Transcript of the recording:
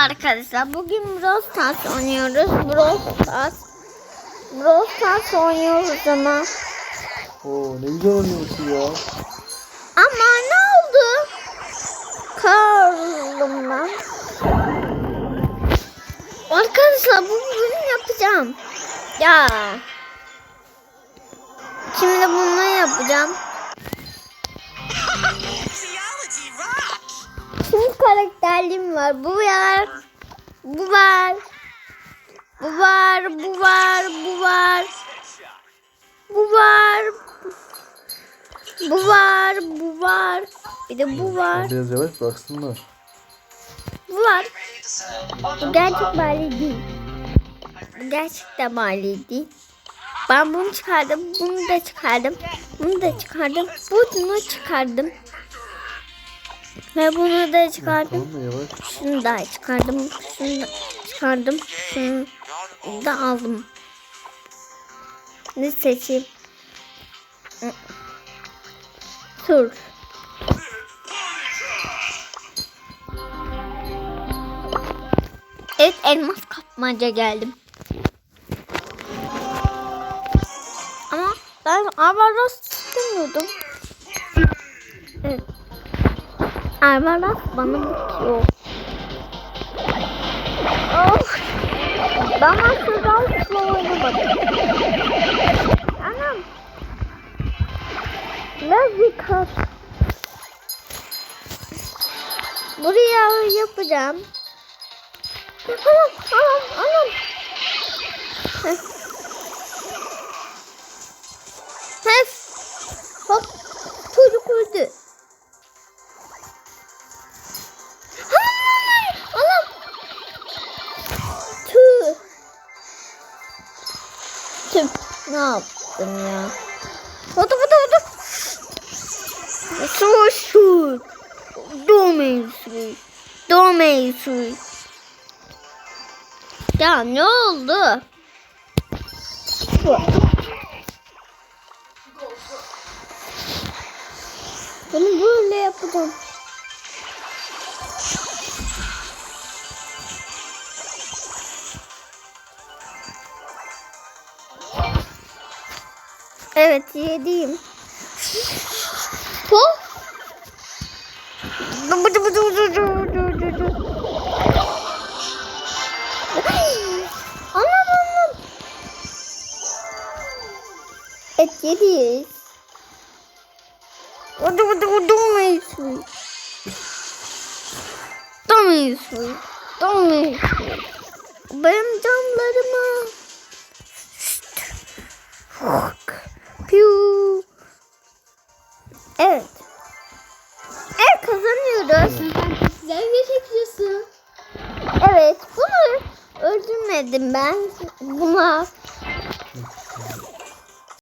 arkadaşlar. Bugün Brawl Stars oynuyoruz. Brawl Stars. Brawl Stars oynuyoruz ama. Oo ne güzel oynuyorsun ya. Ama ne oldu? Kaldım ben. Arkadaşlar bu bugün yapacağım. Ya. Şimdi bunu yapacağım. Karakterliğim var. Bu var. Bu var. Bu var. Bu var. Bu var. Bu var. Bu var. Bu var. Bir de bu var. Biraz yavaş baksınlar. Bu var. Bu gerçek mali değil. Bu gerçekten mali değil. Ben bunu çıkardım. Bunu da çıkardım. Bunu da çıkardım. Bunu çıkardım. Ve bunu da çıkardım. Tamam mı yavaş? Şunu da çıkardım. Şunu da çıkardım. Şunu da aldım. Ne seçeyim? Tur. Evet elmas kapmaca geldim. Ama ben Arbaros istemiyordum. Evet. Arbaros bana bitiyor. Of. Ben aslında asla oynamadım. Anam. Lazikas. Buraya yapacağım. Anam, anam, anam. Heh. Heh. Hop. Çocuk öldü. Ne yaptım ya? Hadi hadi hadi. Shoot. Domain Domain Ya ne oldu? Bunu böyle yapacağım. Evet yediyim. Hop. Bıdı bıdı bıdı bıdı bıdı bıdı. Anam anam. Et yediyiz. Bıdı bıdı bıdı mıyız? Domayız. Domayız. Benim camlarıma. Evet. Evet kazanıyoruz. Güzel bir çekiyorsun. Evet bunu öldürmedim ben. Buna